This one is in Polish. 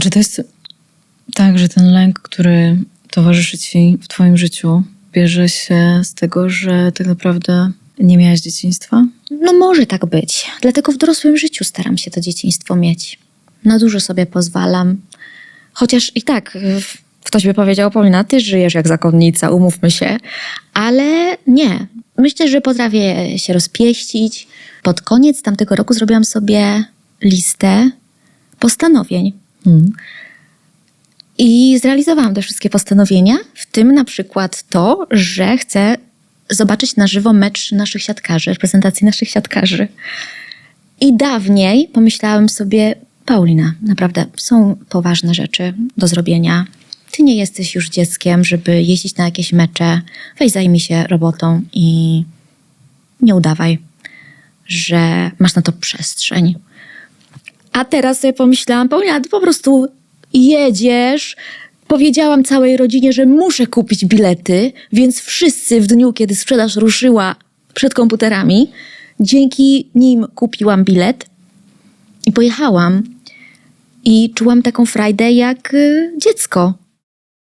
A czy to jest tak, że ten lęk, który towarzyszy ci w twoim życiu, bierze się z tego, że tak naprawdę nie miałaś dzieciństwa? No może tak być. Dlatego w dorosłym życiu staram się to dzieciństwo mieć. Na dużo sobie pozwalam. Chociaż i tak ktoś by powiedział, Paulina, ty żyjesz jak zakonnica, umówmy się. Ale nie. Myślę, że potrafię się rozpieścić. Pod koniec tamtego roku zrobiłam sobie listę postanowień. Hmm. I zrealizowałam te wszystkie postanowienia, w tym na przykład to, że chcę zobaczyć na żywo mecz naszych siatkarzy, reprezentacji naszych siatkarzy. I dawniej pomyślałam sobie, Paulina, naprawdę są poważne rzeczy do zrobienia. Ty nie jesteś już dzieckiem, żeby jeździć na jakieś mecze. Weź zajmij się robotą i nie udawaj, że masz na to przestrzeń. A teraz sobie pomyślałam, Paulina, ty po prostu jedziesz. Powiedziałam całej rodzinie, że muszę kupić bilety, więc wszyscy w dniu, kiedy sprzedaż ruszyła przed komputerami, dzięki nim kupiłam bilet i pojechałam. I czułam taką frajdę jak y, dziecko.